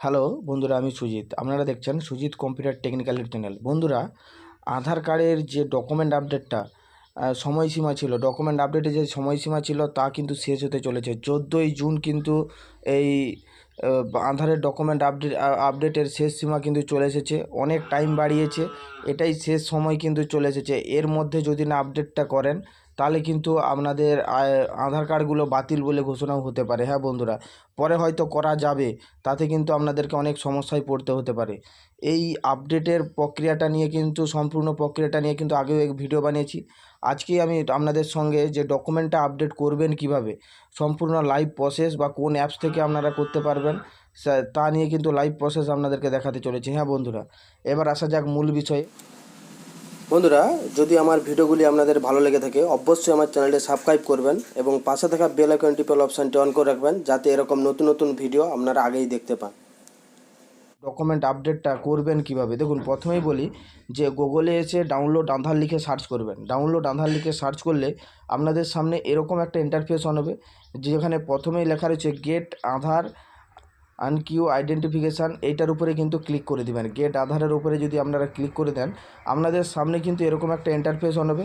Hello, বন্ধুরা, আমি সুজিত। আপনারা দেখছেন সুজিত কম্পিউটার টেকনিক্যাল চ্যানেল। বন্ধুরা, আধার কার্ডের যে ডকুমেন্ট আপডেটটা সময়সীমা ছিল, ডকুমেন্ট আপডেটে যে সময়সীমা ছিল, তা কিন্তু শেষ হতে চলেছে। চোদ্দোই জুন কিন্তু এই আধারের ডকুমেন্ট আপডেট আপডেটের শেষ সীমা কিন্তু চলে এসেছে। অনেক টাইম বাড়িয়েছে। এটাই শেষ সময় কিন্তু চলে এসেছে। এর মধ্যে যদি না আপডেটটা করেন তাহলে কিন্তু আপনাদের আধার কার্ডগুলো বাতিল বলে ঘোষণাও হতে পারে। হ্যাঁ বন্ধুরা, পরে হয়তো করা যাবে, তাতে কিন্তু আপনাদেরকে অনেক সমস্যায় পড়তে হতে পারে। এই আপডেটের প্রক্রিয়াটা নিয়ে কিন্তু, সম্পূর্ণ প্রক্রিয়াটা নিয়ে কিন্তু আগেও এক ভিডিও বানিয়েছি। আজকেই আমি আপনাদের সঙ্গে যে ডকুমেন্টটা আপডেট করবেন কীভাবে, সম্পূর্ণ লাইভ প্রসেস বা কোন অ্যাপস থেকে আপনারা করতে পারবেন তা নিয়ে কিন্তু লাইভ প্রসেস আপনাদেরকে দেখাতে চলেছি। হ্যাঁ বন্ধুরা, এবার আসা যাক মূল বিষয়ে। বন্ধুরা, যদি আমার ভিডিওগুলি আপনাদের ভালো লেগে থাকে, অবশ্যই আমার চ্যানেলটি সাবস্ক্রাইব করবেন এবং পাশে থাকা বেল আইকন টিপল অপশানটি অন করে রাখবেন, যাতে এরকম নতুন নতুন ভিডিও আপনারা আগেই দেখতে পান। ডকুমেন্ট আপডেটটা করবেন কীভাবে? দেখুন, প্রথমেই বলি যে গুগলে এসে ডাউনলোড আধার লিখে সার্চ করবেন। ডাউনলোড আধার লিখে সার্চ করলে আপনাদের সামনে এরকম একটা ইন্টারফেস হবে, যেখানে প্রথমেই লেখা রয়েছে গেট আধার আনকিউ আইডেন্টিফিকেশান, এইটার উপরে কিন্তু ক্লিক করে দিবেন। গেট আধারের উপরে যদি আপনারা ক্লিক করে দেন, আপনাদের সামনে কিন্তু এরকম একটা ইন্টারফেস হবে,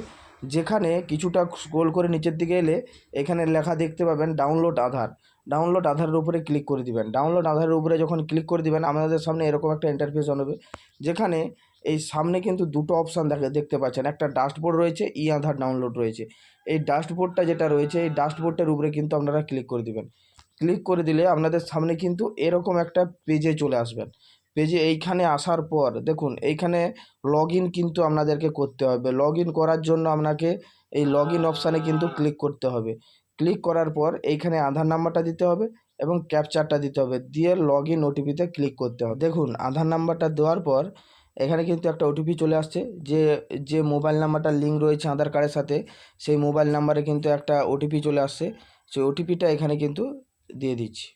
যেখানে কিছুটা স্ক্রোল করে নিচের দিকে এলে এখানে লেখা দেখতে পাবেন ডাউনলোড আধার। ডাউনলোড আধারের উপরে ক্লিক করে দিবেন। ডাউনলোড আধারের উপরে যখন ক্লিক করে দিবেন, আপনাদের সামনে এরকম একটা ইন্টারফেস হবে, যেখানে এই সামনে কিন্তু দুটো অপশান দেখা, দেখতে পাচ্ছেন। একটা ডাস্টবোর্ড রয়েছে, ই আধার ডাউনলোড রয়েছে। এই ডাস্টবোর্ডটা যেটা রয়েছে, এই ডাস্টবোর্ডটার উপরে কিন্তু আপনারা ক্লিক করে দিবেন। ক্লিক করে দিলে আপনাদের সামনে কিন্তু এরকম একটা পেজে চলে আসবেন। পেজে এইখানে আসার পর দেখুন, এইখানে লগ কিন্তু আপনাদেরকে করতে হবে। লগ করার জন্য আপনাকে এই লগ ইন অপশানে কিন্তু ক্লিক করতে হবে। ক্লিক করার পর এইখানে আধার নাম্বারটা দিতে হবে এবং ক্যাপচারটা দিতে হবে। দিয়ে লগ ইন ওটিপিতে ক্লিক করতে হবে। দেখুন, আধার নাম্বারটা দেওয়ার পর এখানে কিন্তু একটা ওটিপি চলে আসছে। যে যে মোবাইল নাম্বারটা লিঙ্ক রয়েছে আধার কার্ডের সাথে, সেই মোবাইল নাম্বারে কিন্তু একটা ওটিপি চলে আসছে। সেই ওটিপিটা এখানে কিন্তু দিয়ে দিচ্ছি।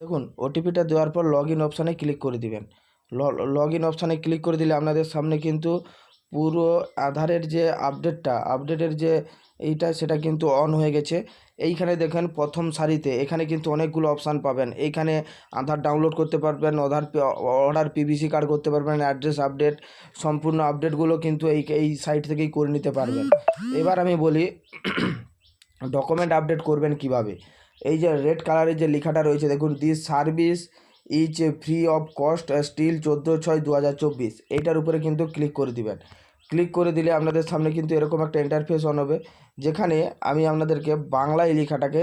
দেখুন ওটিপিটা দেওয়ার পর লগ ইন অপশানে ক্লিক করে দিবেন। লগ ইন অপশানে ক্লিক করে দিলে আপনাদের সামনে কিন্তু পুরো আধারের যে আপডেটটা আপডেটের যে এইটা, সেটা কিন্তু অন হয়ে গেছে। এইখানে দেখেন প্রথম সারিতে এখানে কিন্তু অনেকগুলো অপশান পাবেন। এইখানে আধার ডাউনলোড করতে পারবেন আধার অর্ডার পিভিসি কার্ড করতে পারবেন অ্যাড্রেস আপডেট সম্পূর্ণ আপডেটগুলো কিন্তু এই এই সাইট থেকেই করে নিতে পারবেন। এবার আমি বলি ডকুমেন্ট আপডেট করবেন কীভাবে? এই যে রেড কালারের যে লেখাটা রয়েছে, দেখুন this service is free of cost still চোদ্দ ছয় দু হাজার চব্বিশ। এইটার উপরে কিন্তু ক্লিক করে দিবেন। ক্লিক করে দিলে আপনাদের সামনে কিন্তু এরকম একটা ইন্টারফেস অন হবে, যেখানে আমি আপনাদেরকে বাংলা এই লেখাটাকে,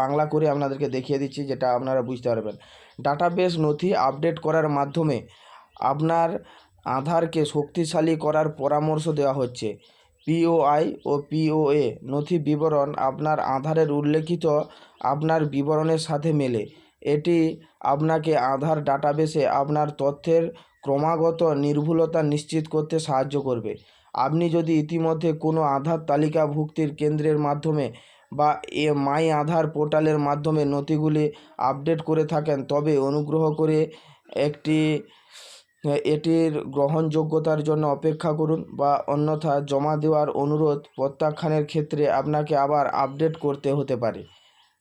বাংলা করে আপনাদেরকে দেখিয়ে দিচ্ছি, যেটা আপনারা বুঝতে পারবেন। ডাটাবেস নথি আপডেট করার মাধ্যমে আপনার আধারকে শক্তিশালী করার পরামর্শ দেওয়া হচ্ছে। পিওআই ও পিওএ নথি বিবরণ আপনার আধারের উল্লেখিত আপনার বিবরণের সাথে মেলে। এটি আপনাকে আধার ডাটাবেসে আপনার তথ্যের ক্রমাগত নির্ভুলতা নিশ্চিত করতে সাহায্য করবে। আপনি যদি ইতিমধ্যে কোনো আধার তালিকাভুক্তির কেন্দ্রের মাধ্যমে বা এ মাই আধার পোর্টালের মাধ্যমে নথিগুলি আপডেট করে থাকেন, তবে অনুগ্রহ করে একটি এটির গ্রহণযোগ্যতার জন্য অপেক্ষা করুন বা অন্যথা জমা দেওয়ার অনুরোধ প্রত্যাখ্যানের ক্ষেত্রে আপনাকে আবার আপডেট করতে হতে পারে।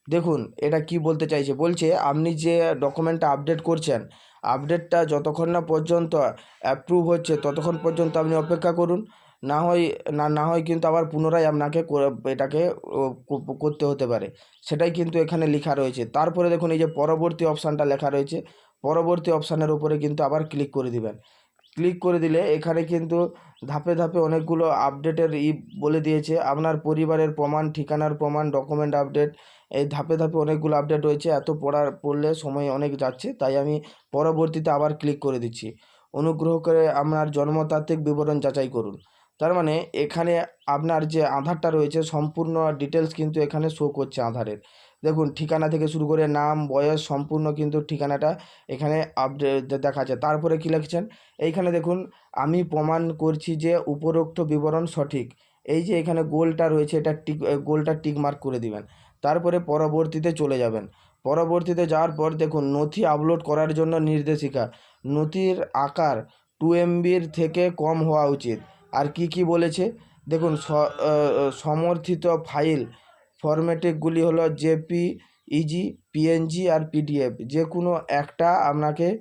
দেখুন, এটা কি বলতে চাইছে? বলছে, আপনি যে ডকুমেন্টটা আপডেট করছেন, আপডেটটা যতক্ষণ না পর্যন্ত অ্যাপ্রুভ হচ্ছে, ততক্ষণ পর্যন্ত আপনি অপেক্ষা করুন। না হয়, না না হয় কিন্তু আবার পুনরায় আপনাকে এটাকে করতে হতে পারে। সেটাই কিন্তু এখানে লেখা রয়েছে। তারপরে দেখুন এই যে পরবর্তী অপশানটা লেখা রয়েছে। পরবর্তী অপশানের উপরে কিন্তু আবার ক্লিক করে দিবেন। ক্লিক করে দিলে এখানে কিন্তু ধাপে ধাপে অনেকগুলো আপডেটের ই বলে দিয়েছে। আপনার পরিবারের প্রমাণ, ঠিকানার প্রমাণ, ডকুমেন্ট আপডেট, এই ধাপে ধাপে অনেকগুলো আপডেট রয়েছে। এত পড়ার, পড়লে সময় অনেক যাচ্ছে, তাই আমি পরবর্তীতে আবার ক্লিক করে দিচ্ছি। অনুগ্রহ করে আপনার জন্মতাত্ত্বিক বিবরণ যাচাই করুন। তার মানে এখানে আপনার যে আধারটা রয়েছে সম্পূর্ণ ডিটেলস কিন্তু এখানে শো করছে আধারের। দেখুন, ঠিকানা থেকে শুরু করে নাম, বয়স সম্পূর্ণ কিন্তু ঠিকানাটা এখানে আপডেট দেখাচ্ছে। তারপরে কী লিখছেন? এইখানে দেখুন, আমি প্রমাণ করছি যে উপরোক্ত বিবরণ সঠিক। এই যে এখানে গোলটা রয়েছে, এটা টিক গোলটা টিক মার্ক করে দিবেন। তারপরে পরবর্তীতে চলে যাবেন। পরবর্তীতে যাওয়ার পর দেখুন, নথি আপলোড করার জন্য নির্দেশিকা। নথির আকার টু এমবির থেকে কম হওয়া উচিত। আর কি কি বলেছে? দেখুন সমর্থিত ফাইল ফরম্যাটগুলি হলো জেপি, ইজি, পিএনজি আর পিডিএফ। যে কোনো একটা আপনাকে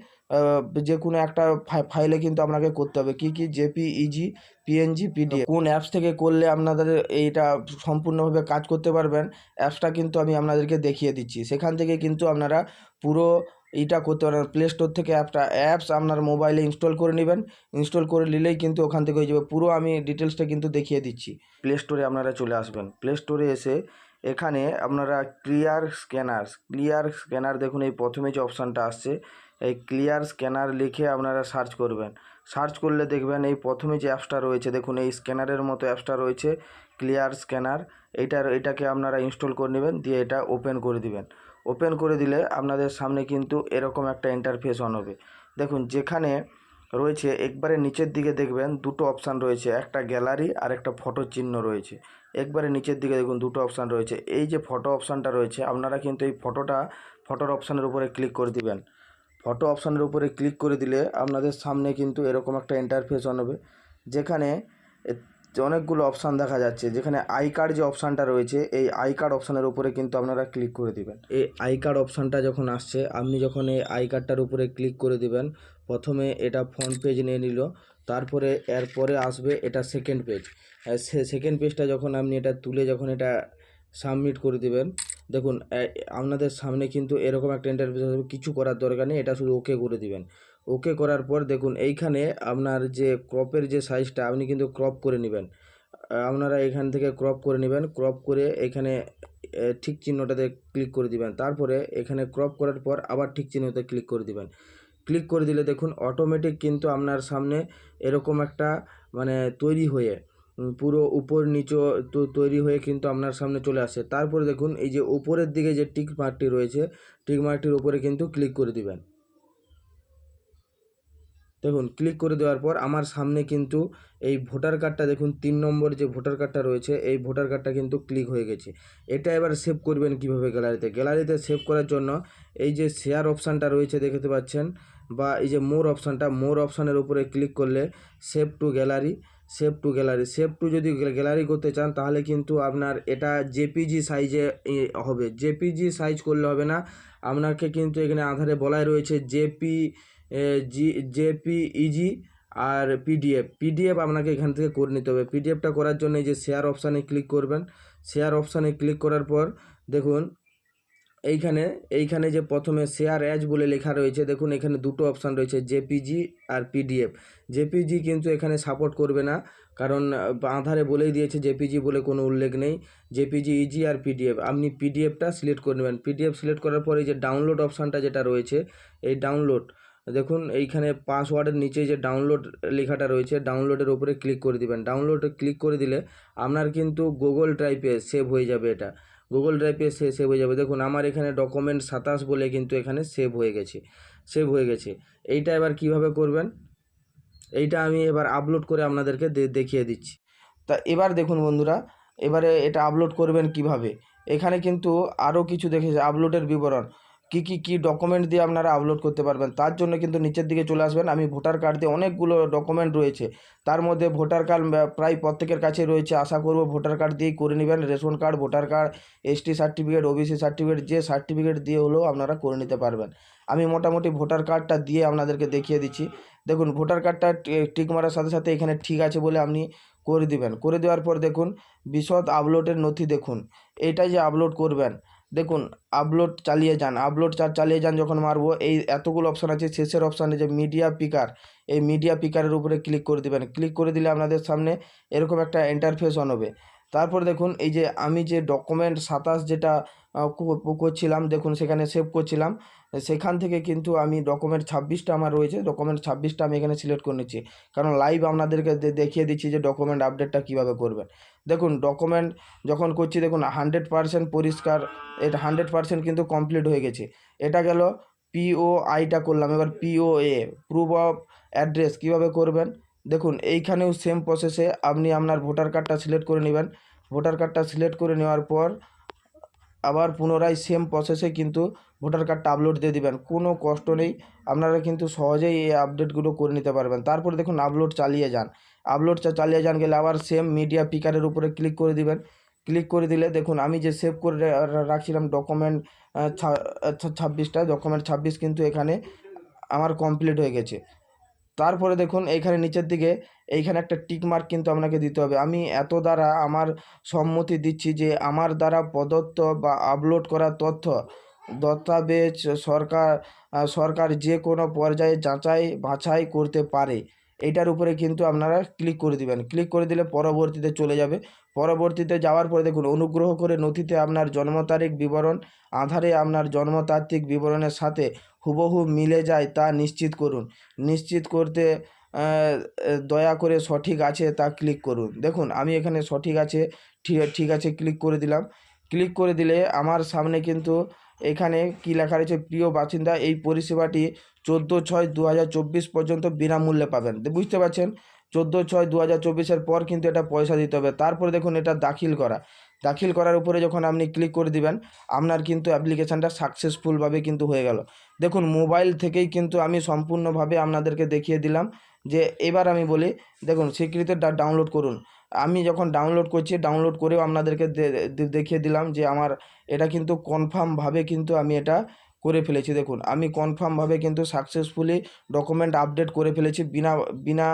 যে কোনো একটা ফাই- ফাইলে কিন্তু আপনাকে করতে হবে। কি কি? JPEG, PNG, PDF. কোন অ্যাপস থেকে করলে আপনাদের এইটা সম্পূর্ণভাবে কাজ করতে পারবেন, অ্যাপসটা কিন্তু আমি আপনাদেরকে দেখিয়ে দিচ্ছি। সেখান থেকে কিন্তু আপনারা পুরো এইটা করতে পারেন। প্লে স্টোর থেকে অ্যাপটা অ্যাপস আপনার মোবাইলে ইনস্টল করে নেবেন। ইনস্টল করে নিলেই কিন্তু ওখান থেকে হয়ে যাবে। পুরো আমি ডিটেলসটা কিন্তু দেখিয়ে দিচ্ছি। প্লে স্টোরে আপনারা চলে আসবেন। প্লে স্টোরে এসে এখানে আপনারা ক্লিয়ার স্ক্যানার ক্লিয়ার স্ক্যানার দেখুন, এই প্রথমে যে অপশানটা আসছে, এই ক্লিয়ার স্ক্যানার লিখে আপনারা সার্চ করবেন। সার্চ করলে দেখবেন এই প্রথমে যে অ্যাপসটা রয়েছে, দেখুন, এই স্ক্যানারের মতো অ্যাপসটা রয়েছে ক্লিয়ার স্ক্যানার এইটার, এটাকে আপনারা ইনস্টল করে নেবেন, দিয়ে এটা ওপেন করে দিবেন। ওপেন করে দিলে আপনাদের সামনে কিন্তু এরকম একটা ইন্টারফেস অন হবে। দেখুন, যেখানে রয়েছে, একবারে নিচের দিকে দেখবেন দুটো অপশান রয়েছে, একটা গ্যালারি আর একটা ফটো চিহ্ন রয়েছে। একবারে নিচের দিকে দেখুন দুটো অপশান রয়েছে। এই যে ফটো অপশানটা রয়েছে, আপনারা কিন্তু এই ফটোটা ফটোর অপশানের উপরে ক্লিক করে দিবেন। ফটো অপশানের উপরে ক্লিক করে দিলে আপনাদের সামনে কিন্তু এরকম একটা ইন্টারফেস অন হবে। যেখানে অনেকগুলো অপশান দেখা যাচ্ছে। যেখানে আই কার্ড যে অপশানটা রয়েছে, এই আই কার্ড অপশানের উপরে কিন্তু আপনারা ক্লিক করে দিবেন। এই আই কার্ড অপশানটা যখন আসছে, আপনি যখন এই আই কার্ডটার উপরে ক্লিক করে দিবেন, প্রথমে এটা ফ্রন্ট পেজ নিয়ে নিল, তারপরে এরপরে আসবে এটা সেকেন্ড পেজ সে সেকেন্ড পেজটা যখন আপনি এটা তুলে যখন এটা সাবমিট করে দিবেন, দেখুন আপনাদের সামনে কিন্তু এরকম একটা ইন্টারভিউ কিছু করার দরকার নেই, এটা শুধু ওকে করে দিবেন। ওকে করার পর দেখুন, এইখানে আপনার যে ক্রপের যে সাইজটা, আপনি কিন্তু ক্রপ করে নেবেন। আপনারা এখান থেকে ক্রপ করে নেবেন। ক্রপ করে এখানে ঠিক চিহ্নটাতে ক্লিক করে দিবেন। তারপরে এখানে ক্রপ করার পর আবার ঠিক চিহ্নতে ক্লিক করে দিবেন। ক্লিক করে দিলে দেখুন অটোমেটিক কিন্তু আপনার সামনে এরকম একটা মানে তৈরি হয়ে পুরো উপর নিচ তৈরি হয়ে কিন্তু আপনার সামনে চলে আসে। তারপরে দেখুন, এই যে উপরের দিকে যে টিক মার্কটি রয়েছে, টিক মার্কটির উপরে কিন্তু ক্লিক করে দিবেন। দেখুন ক্লিক করে দেওয়ার পর আমার সামনে কিন্তু এই ভোটার কার্ডটা দেখুন, তিন নম্বর যে ভোটার কার্ডটা রয়েছে, এই ভোটার কার্ডটা কিন্তু ক্লিক হয়ে গেছে। এটা এবার সেভ করবেন কীভাবে গ্যালারিতে গ্যালারিতে সেভ করার জন্য এই যে শেয়ার অপশানটা রয়েছে দেখতে পাচ্ছেন, বা এই যে মোর অপশানটা মোর অপশানের উপরে ক্লিক করলে save to gallery save to gallery save to যদি গ্যালারি করতে চান তাহলে কিন্তু আপনার এটা জেপিজি সাইজে হবে। জেপিজি সাইজ করলে হবে না। আপনাকে কিন্তু এখানে আধারে বলাই রয়েছে জেপি জি জেপিইজি আর পিডিএফ পিডিএফ আপনাকে এখান থেকে করে নিতে হবে। পিডিএফটা করার জন্য এই যে শেয়ার অপশানে ক্লিক করবেন। শেয়ার অপশানে ক্লিক করার পর দেখুন, এইখানে এইখানে যে প্রথমে শেয়ার অ্যাজ বলে লেখা রয়েছে, দেখুন এখানে দুটো অপশান রয়েছে জেপিজি আর পিডিএফ জেপিজি কিন্তু এখানে সাপোর্ট করবে না, কারণ আধারে বলেই দিয়েছে জেপিজি বলে কোনো উল্লেখ নেই। জেপিজি ইজি আর পিডিএফ আপনি পিডিএফটা সিলেক্ট করে নেবেন। পিডিএফ সিলেক্ট করার পরে যে ডাউনলোড অপশানটা যেটা রয়েছে, এই ডাউনলোড দেখুন, এইখানে পাসওয়ার্ডের নিচে যে ডাউনলোড লেখাটা রয়েছে ডাউনলোডের উপরে ক্লিক করে দিবেন। ডাউনলোডে ক্লিক করে দিলে আপনার কিন্তু গুগল ড্রাইভে সেভ হয়ে যাবে এটা। গুগল ড্রাইভে সে সেভ হয়ে যাবে। দেখুন, আমার এখানে ডকুমেন্ট সাতাশ বলে কিন্তু এখানে সেভ হয়ে গেছে। সেভ হয়ে গেছে। এইটা এবার কীভাবে করবেন? এইটা আমি এবার আপলোড করে আপনাদেরকে দেখিয়ে দিচ্ছি। তা এবার দেখুন বন্ধুরা, এবারে এটা আপলোড করবেন কীভাবে? এখানে কিন্তু আরও কিছু দেখেছে আপলোডের বিবরণ। কি কি কি ডকুমেন্ট দিয়ে আপনারা আপলোড করতে পারবেন? তার জন্য কিন্তু নিচের দিকে চলে আসবেন। আমি ভোটার কার্ড দিয়ে অনেকগুলো ডকুমেন্ট রয়েছে। তার মধ্যে ভোটার কার্ড প্রায় প্রত্যেকের কাছে রয়েছে। আশা করব ভোটার কার্ড দিয়েই করে নেবেন। Ration card voter card ST certificate OBC certificate যে সার্টিফিকেট দিয়ে হলেও আপনারা করে নিতে পারবেন। আমি মোটামুটি ভোটার কার্ডটা দিয়ে আপনাদেরকে দেখিয়ে দিচ্ছি। দেখুন ভোটার কার্ডটা টিক মারার সাথে সাথে এখানে ঠিক আছে বলে আপনি করে দিবেন। করে দেওয়ার পর দেখুন, বিশদ আপলোডের নথি দেখুন। এইটাই যে আপলোড করবেন দেখুন আপলোড চালিয়ে যান। আপলোড চার চালিয়ে যান যখন মারবো, এই এতগুলো অপশান আছে, শেষের অপশানে যে মিডিয়া পিকার এই মিডিয়া পিকারের উপরে ক্লিক করে দিবেন। ক্লিক করে দিলে আপনাদের সামনে এরকম একটা ইন্টারফেস অন হবে। তারপর দেখুন, এই যে আমি যে ডকুমেন্ট সাতাশ যেটা করছিলাম, দেখুন সেখানে সেভ করছিলাম। সেখান থেকে কিন্তু আমি ডকুমেন্ট ছাব্বিশটা আমার রয়েছে ডকুমেন্ট ছাব্বিশটা আমি এখানে সিলেক্ট করে নিচ্ছি। কারণ লাইভ আপনাদেরকে দেখিয়ে দিচ্ছি যে ডকুমেন্ট আপডেটটা কীভাবে করবেন। দেখুন ডকুমেন্ট যখন করছি, দেখুন হান্ড্রেড পারসেন্ট পরিষ্কার, এটা হান্ড্রেড পারসেন্ট কিন্তু কমপ্লিট হয়ে গেছে। এটা গেল পিও আইটা করলাম, এবার P O A proof of address কীভাবে করবেন? দেখুন, এইখানেও সেম প্রসেসে আপনি আপনার ভোটার কার্ডটা সিলেক্ট করে নেবেন। ভোটার কার্ডটা সিলেক্ট করে নেওয়ার পর আবার পুনরায় সেম প্রসেসে কিন্তু ভোটার কার্ডটা আপলোড দিয়ে দিবেন। কোনো কষ্ট নেই, আপনারা কিন্তু সহজেই এই আপডেটগুলো করে নিতে পারবেন। তারপরে দেখুন আপলোড চালিয়ে যান। আপলোড চালিয়ে যান গেলে আবার সেম মিডিয়া পিকারের উপরে ক্লিক করে দিবেন। ক্লিক করে দিলে দেখুন আমি যে সেভ করে রাখছিলাম ডকুমেন্ট ছাব্বিশটা ডকুমেন্ট ছাব্বিশ কিন্তু এখানে আমার কমপ্লিট হয়ে গেছে। তারপরে দেখুন এখানে নিচের দিকে এইখানে একটা টিক মার্ক কিন্তু আপনাকে দিতে হবে। আমি এত দ্বারা আমার সম্মতি দিচ্ছি যে আমার দ্বারা প্রদত্ত বা আপলোড করা তথ্য দস্তাবেজ সরকার সরকার যে কোনো পর্যায়ে যাচাই বাছাই করতে পারে। এটার উপরে কিন্তু আপনারা ক্লিক করে দিবেন। ক্লিক করে দিলে পরবর্তীতে চলে যাবে। পরবর্তীতে যাওয়ার পরে দেখুন, অনুগ্রহ করে নথিতে আপনার জন্ম তারিখ বিবরণ, আধারে আপনার জন্মতাত্ত্বিক বিবরণের সাথে হুবহু মিলে যায় তা নিশ্চিত করুন। নিশ্চিত করতে দয়া করে সঠিক আছে তা ক্লিক করুন। দেখুন, আমি এখানে সঠিক আছে, ঠিক আছে ক্লিক করে দিলাম। ক্লিক করে দিলে আমার সামনে কিন্তু এখানে কি লেখা রয়েছে? প্রিয় বাসিন্দা, এই পরিষেবাটি চোদ্দ ছয় দু পর্যন্ত বিনামূল্যে পাবেন। বুঝতে পারছেন? চোদ্দ ছয় দু হাজার চব্বিশের পর কিন্তু এটা পয়সা দিতে হবে। তারপরে দেখুন, এটা দাখিল করা। দাখিল করার উপরে যখন আপনি ক্লিক করে দিবেন, আপনার কিন্তু অ্যাপ্লিকেশানটা সাকসেসফুলভাবে কিন্তু হয়ে গেল। দেখুন মোবাইল থেকেই কিন্তু আমি সম্পূর্ণভাবে আপনাদেরকে দেখিয়ে দিলাম। যে এবার আমি বলি, দেখুন স্বীকৃতি ডাউনলোড করুন। আমি যখন ডাউনলোড করছি ডাউনলোড করেও আপনাদেরকে দেখিয়ে দিলাম যে আমার এটা কিন্তু কনফার্মভাবে কিন্তু আমি এটা করে ফেলেছি। দেখুন, আমি কনফার্মভাবে কিন্তু সাকসেসফুলি ডকুমেন্ট আপডেট করে ফেলেছি বিনা বিনা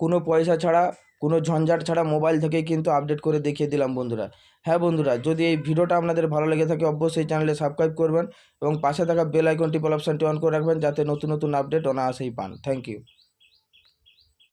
কোনো পয়সা ছাড়া, কোনো ঝঞ্ঝাট ছাড়া মোবাইল থেকেই কিন্তু আপডেট করে দেখিয়ে দিলাম বন্ধুরা। হ্যাঁ বন্ধুরা, যদি এই ভিডিওটা আপনাদের ভালো লেগে থাকে অবশ্যই চ্যানেলে সাবস্ক্রাইব করবেন এবং পাশে থাকা বেল আইকনটি অপশানটি অন করে রাখবেন যাতে নতুন নতুন আপডেট অনায়াসেই পান। Thank you